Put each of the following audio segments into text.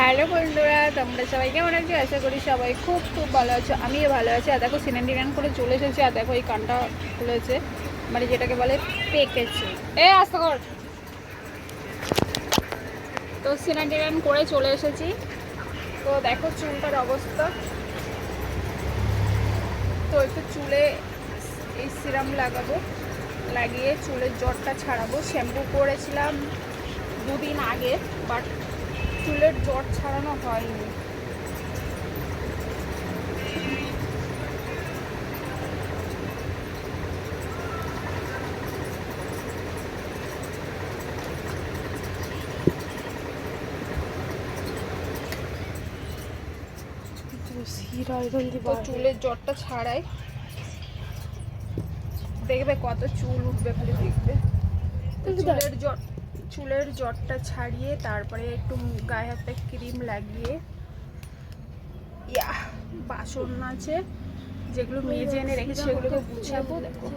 Hello বন্ধুরা, তোমরা সবাই কেমন আছো? আশা করি সবাই খুব খুব ভালো আছো। আমিও ভালো আছি। আর দেখো সিনেন্ডিগান করে চলে এসেছি। আর দেখো, এই কানটা খুলেছে। মানে যেটাকে বলে পেকেছে। এ, আস্তে কর। তো সিনেন্ডিগান করে চলে এসেছি। তো দেখো, চুলটার অবস্থা। তো একটু চুলে এই সিরাম লাগাবো। লাগিয়ে চুলের জ্বরটা ছাড়াবো। শ্যাম্পু করেছিলাম দুদিন আগে, বাট চুলের জ্বর ছাড়ানো হয়নি। চুলের জ্বরটা ছাড়াই। দেখবে কত চুল উঠবে খালি দেখবে। চুলের জ্বর চুলের জ্বরটা ছাড়িয়ে তারপরে একটু গায়ে হাতে ক্রিম লাগিয়ে ইয়া বাসন আছে যেগুলো মেজে এনে রেখেছি সেগুলোকে গুছাবো দেখো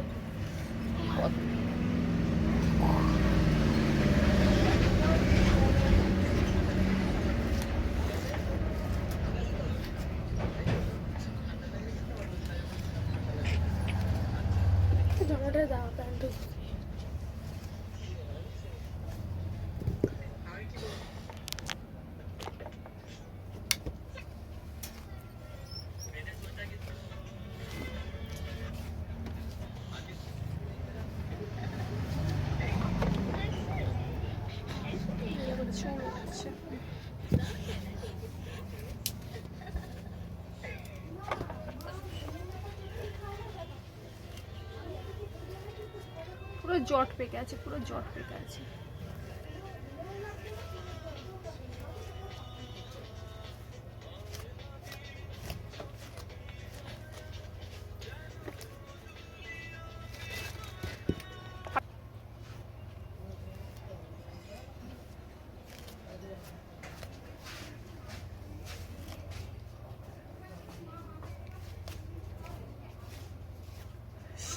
জামাটা দাও প্যান্ট চুল উঠছে পুরো জট পেকে আছে পুরো জট পেকে আছে।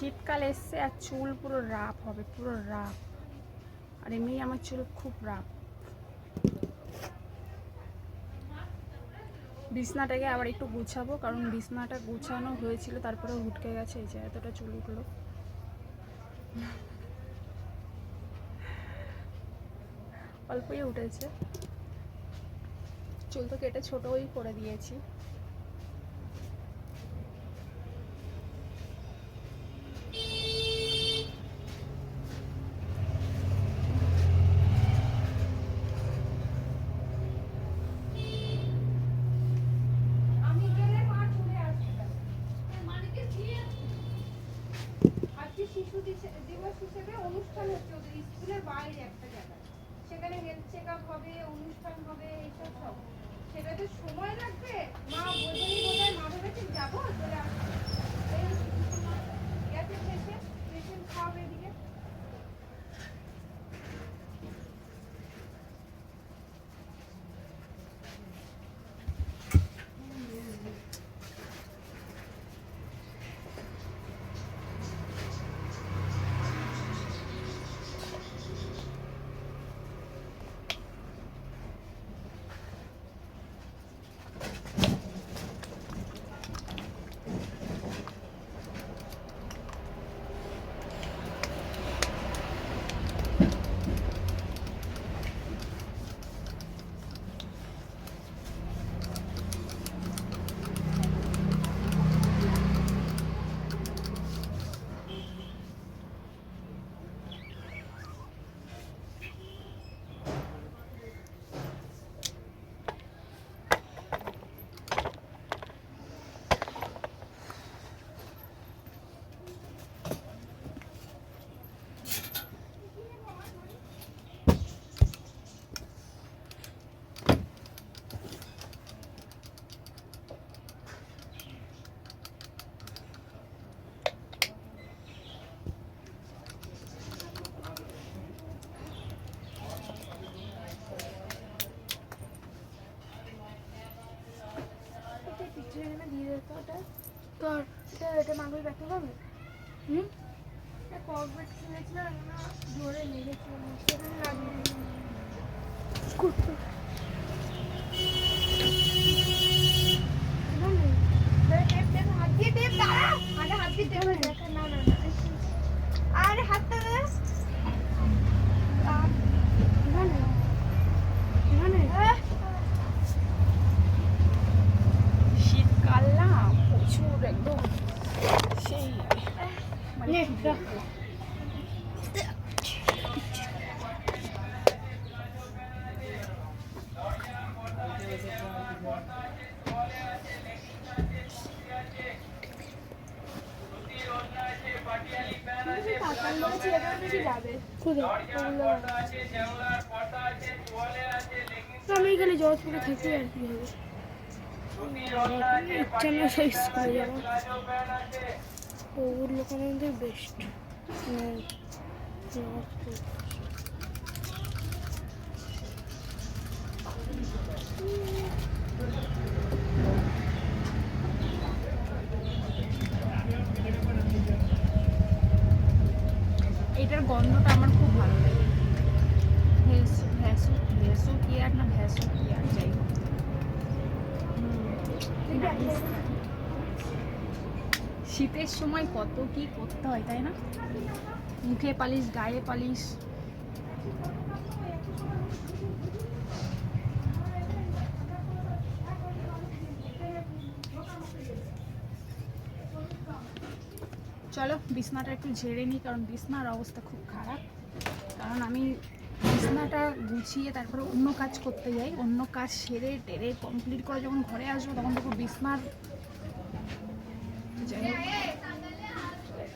শীতকাল এসছে আর চুল পুরো রাফ হবে, পুরো রাফ। আর এমনি আমার চুল খুব রাফ। বিছনাটাকে আবার একটু গুছাবো, কারণ বিছনাটা গুছানো হয়েছিল তারপরে উঠকে গেছে, এই যে এতটা চুল উঠল। অল্পই উঠেছে। চুল তো কেটে ছোটই করে দিয়েছি আমি গেলে মা চলে আসবে আজকে শিশু দিছে- দিবস হিসেবে অনুষ্ঠান হচ্ছে ওদের স্কুলের বাইরে একটা জায়গায় সেখানে হেলথ চেক আপ হবে অনুষ্ঠান হবে এইসব সব সেটাতে সময় লাগবে মা বোঝেনি বোধহয় মা ভেবেছেন যাব চলে আসব গেছে পেশেন্ট পেশেন্ট খাওয়াবে পেটে মাগুর ব্যথা হবে হুম? হাত দিয়ে দেব হাত দিয়ে না না না আরে হাতটা আমি এখানে জল পড়ে থাকি আর কি হবে ইচ্ছা না সেই স্কুলে যাব ওগুলো ওখানে বেস্ট এটার গন্ধটা আমার খুব ভালো লাগে ভেসু ভেসু ভেসু কি আর না ভেসু কি আর যাই হোক Nice. শীতের সময় কত কি করতে হয়, তাই না? মুখে পালিশ, গায়ে পালিশ। চলো, বিছনাটা একটু ঝেড়ে নিই, কারণ বিছনার অবস্থা খুব খারাপ। কারণ আমি বিছনাটা গুছিয়ে তারপরে অন্য কাজ করতে যাই। অন্য কাজ সেরে টেরে কমপ্লিট করে যখন ঘরে আসব, তখন দেখো বিছনার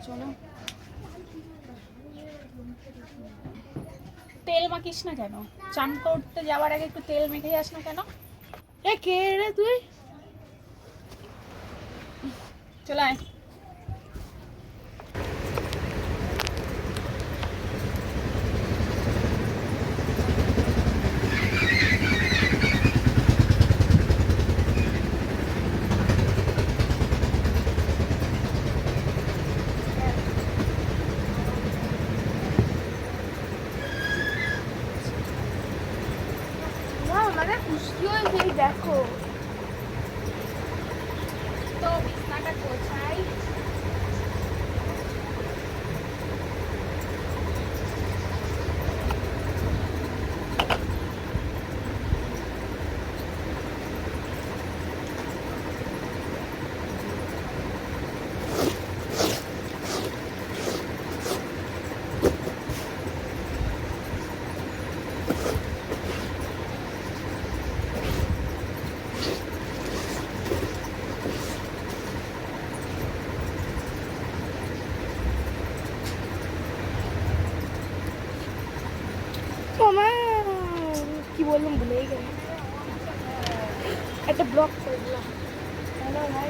চলো। তেল মাখিস না কেন? চান করতে যাওয়ার আগে একটু তেল মেখে যাস না কেন? এ কে রে তুই? চলে আয়। โอชา বললাম ভুলেই গেলাম। একটা ব্লক করে দিলাম। ভাই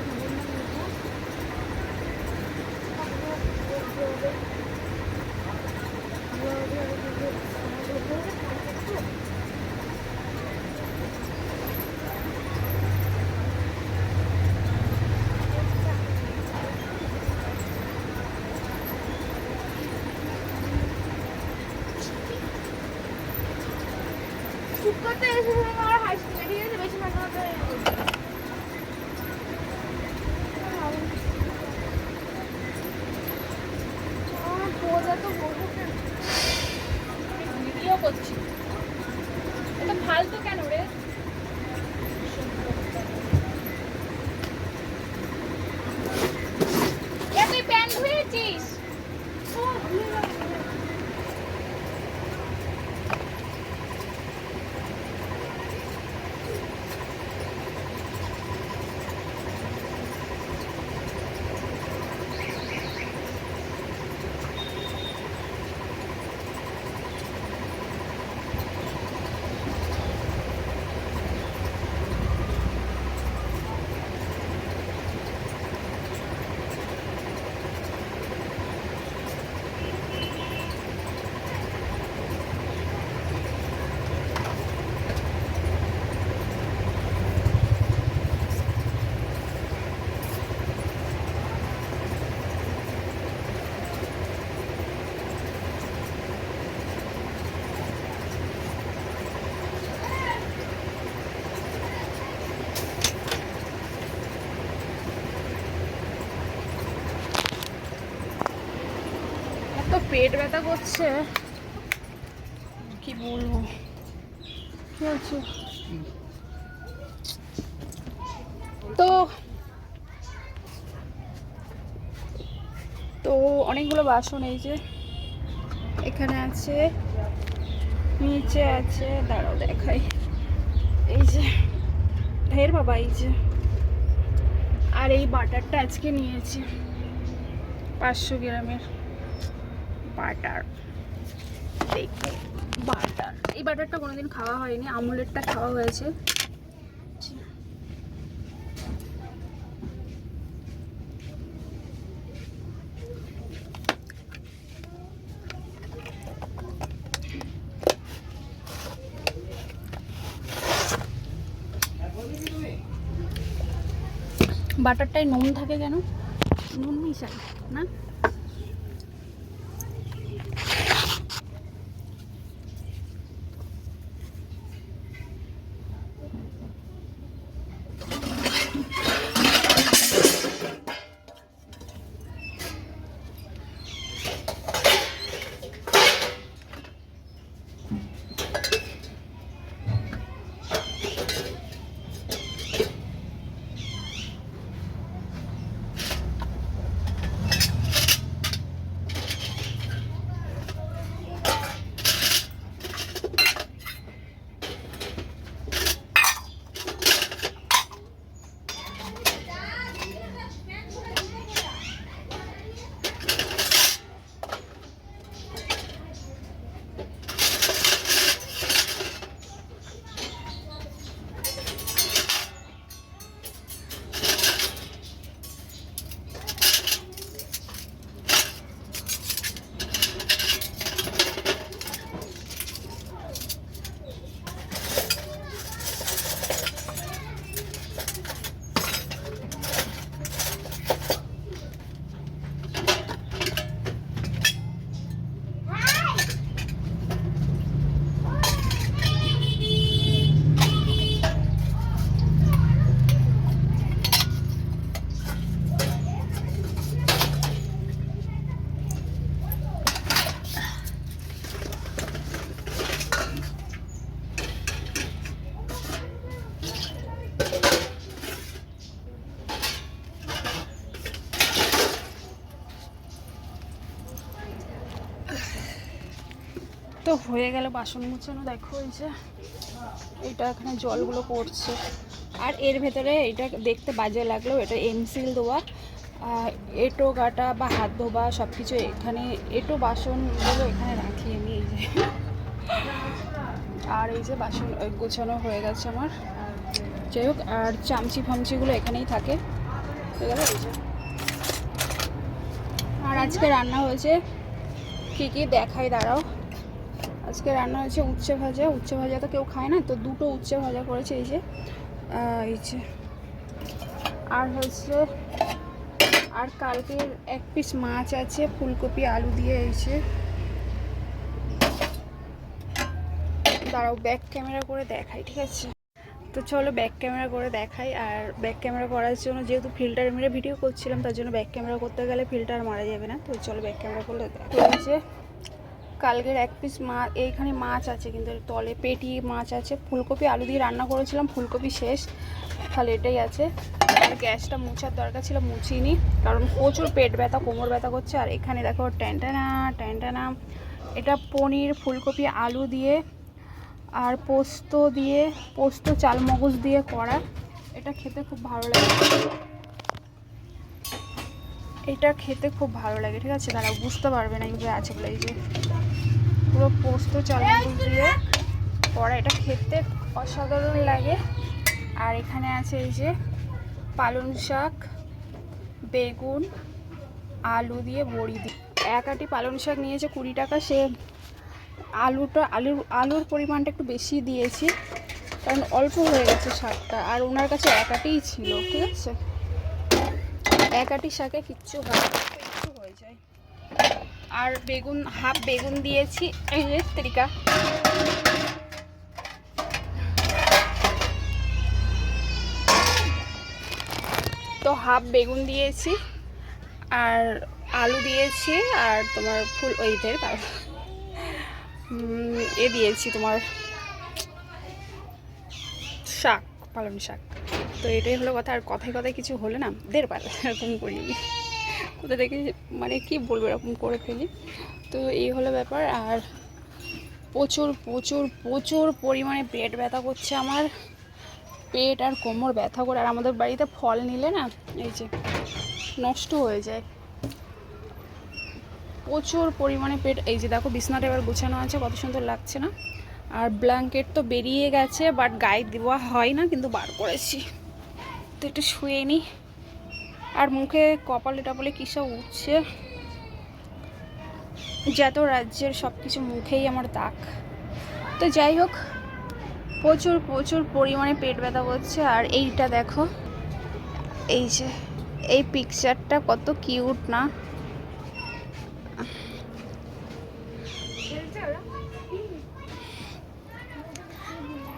বেশি মাথা মাথা পেট ব্যথা করছে। কি বলব? কি আছে তো তো অনেকগুলো বাসন এই যে এখানে আছে নিচে আছে দাঁড়াও দেখাই। এই যে ঢের বাবা এই যে। আর এই বাটারটা আজকে নিয়েছি পাঁচশো গ্রামের। বাটার। দেখো বাটার। এই বাটারটা কোনোদিন খাওয়া হয়নি আমুলেরটা খাওয়া হয়েছে। বাটারটায় নুন থাকে কেন? নুন মিশাই না? হয়ে গেল বাসন মুছানো, দেখো এই যে এটা এখানে জলগুলো পড়ছে। আর এর ভেতরে এটা দেখতে বাজে লাগলেও এটা এমসিল দেওয়া এটো, গাটা বা হাত ধোবা সব কিছু এখানে, এটো বাসনগুলো এখানে রাখি আমি এই যে। আর এই যে বাসন গোছানো হয়ে গেছে আমার। যাই হোক, আর চামচি ফামচিগুলো এখানেই থাকে। হয়ে গেল এই যে। আর আজকে রান্না হয়েছে, কী কী দেখাই দাঁড়াও। আজকে রান্না হয়েছে উচ্ছে ভাজা। উচ্ছে ভাজা তো কেউ খায় না, তো দুটো উচ্ছে ভাজা করেছে এই যে এই যে। আর হচ্ছে, আর কালকের এক পিস মাছ আছে, ফুলকপি, আলু দিয়ে এই যে। দাঁড়াও ব্যাক ক্যামেরা করে দেখাই, ঠিক আছে? তো চলো ব্যাক ক্যামেরা করে দেখাই, আর ব্যাক ক্যামেরা করার জন্য যেহেতু ফিল্টার মেরে ভিডিও করছিলাম, তার জন্য ব্যাক ক্যামেরা করতে গেলে ফিল্টার মারা যাবে না, তো চলো ব্যাক ক্যামেরা করলে দেখ- কালকের এক পিস মাছ এইখানে মাছ আছে কিন্তু তলে পেটি মাছ আছে। ফুলকপি, আলু দিয়ে রান্না করেছিলাম, ফুলকপি শেষ। তাহলে এটাই আছে। আর গ্যাসটা মুছার দরকার ছিল, মুছিনি। কারণ প্রচুর পেট ব্যথা, কোমর ব্যথা করছে। আর এখানে দেখো ট্যান্টানা ট্যান্টানা এটা পনির, ফুলকপি, আলু দিয়ে আর পোস্ত দিয়ে, পোস্ত চালমগজ দিয়ে করা। এটা খেতে খুব ভালো লাগে। এটা খেতে খুব ভালো লাগে, ঠিক আছে? তারা বুঝতে পারবে না এইভাবে আছে বলে এই যে। পুরো পোস্ত চালমগজ দিয়ে। করা এটা খেতে অসাধারণ লাগে। আর এখানে আছে এই যে পালং শাক, বেগুন, আলু দিয়ে বড়ি দিয়ে। এক আটি পালং শাক নিয়েছে কুড়ি টাকা। সে আলুটা আলুর আলুর পরিমাণটা একটু বেশি দিয়েছি, কারণ অল্প হয়ে গেছে শাকটা। আর ওনার কাছে এক আটিই ছিল, ঠিক আছে? এক আটি শাকে কিচ্ছু হয় আর বেগুন, হাফ বেগুন দিয়েছি। এই তো হাফ বেগুন দিয়েছি, আর আলু দিয়েছি, আর তোমার ফুল ওইদের এ দিয়েছি তোমার শাক, পালং শাক। তো এটাই হলো কথা, আর কথায় কথায় কিছু হলে না দেড় পাল, এরকম করি কোথা মানে কি বলব, এরকম করে ফেলি। তো এই হলো ব্যাপার। আর প্রচুর প্রচুর প্রচুর পরিমাণে পেট ব্যথা করছে আমার। পেট আর কোমর ব্যথা করে। আর আমাদের বাড়িতে ফল নিলে না, এই যে নষ্ট হয়ে যায়। প্রচুর পরিমাণে পেট, এই যে দেখো বিছনাটা এবার গোছানো আছে, কত সুন্দর লাগছে না? আর ব্ল্যাঙ্কেট তো বেরিয়ে গেছে বাট গায়ে দেওয়া হয় না, কিন্তু বার করেছি। তো একটু শুয়ে নিই আর মুখে কপালে টপালে সব উঠছে? যত রাজ্যের সব কিছু মুখেই আমার দাগ। তো যাই হোক, প্রচুর প্রচুর পরিমাণে পেট ব্যথা করছে। আর এইটা দেখো, এই যে, এই পিকচারটা কত কিউট না?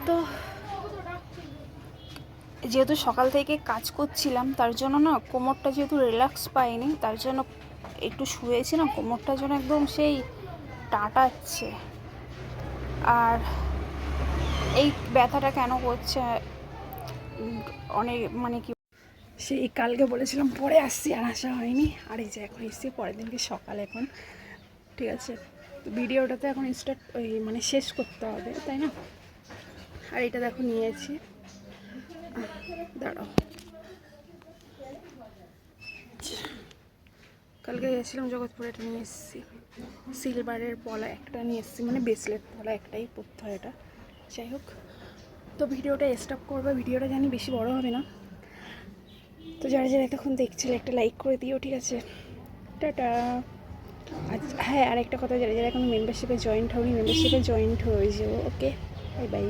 তো যেহেতু সকাল থেকে কাজ করছিলাম, তার জন্য না কোমরটা যেহেতু রিল্যাক্স পাইনি, তার জন্য একটু শুয়েছি না, কোমরটা যেন একদম সেই টাটাচ্ছে। আর এই ব্যথাটা কেন করছে? অনেক মানে কি সেই কালকে বলেছিলাম, পরে আসছি আর আসা হয়নি। আর এই যে এখন এসছি, পরের দিনকে সকাল এখন। ঠিক আছে, তো ভিডিওটাতে এখন স্টার্ট ওই মানে শেষ করতে হবে, তাই না? আর এটা দেখো নিয়েছি। দাঁড়াও। কালকে গেছিলাম জগৎপুরে, এটা নিয়ে এসেছি। সিলভারের পলা একটা নিয়ে এসেছি মানে ব্রেসলেট পলা একটাই পরতে হয় এটা। যাই হোক, তো ভিডিওটা স্টপ করবে। ভিডিওটা জানি বেশি বড় হবে না। তো যারা যারা এতক্ষণ দেখছিলে, একটা লাইক করে দিও, ঠিক আছে? টাটা। আচ্ছা হ্যাঁ আর একটা কথা, যারা যারা এখন মেম্বারশিপে জয়েন্ট হয়নি মেম্বারশিপে জয়েন্ট হয়ে যাব ওকে বাই বাই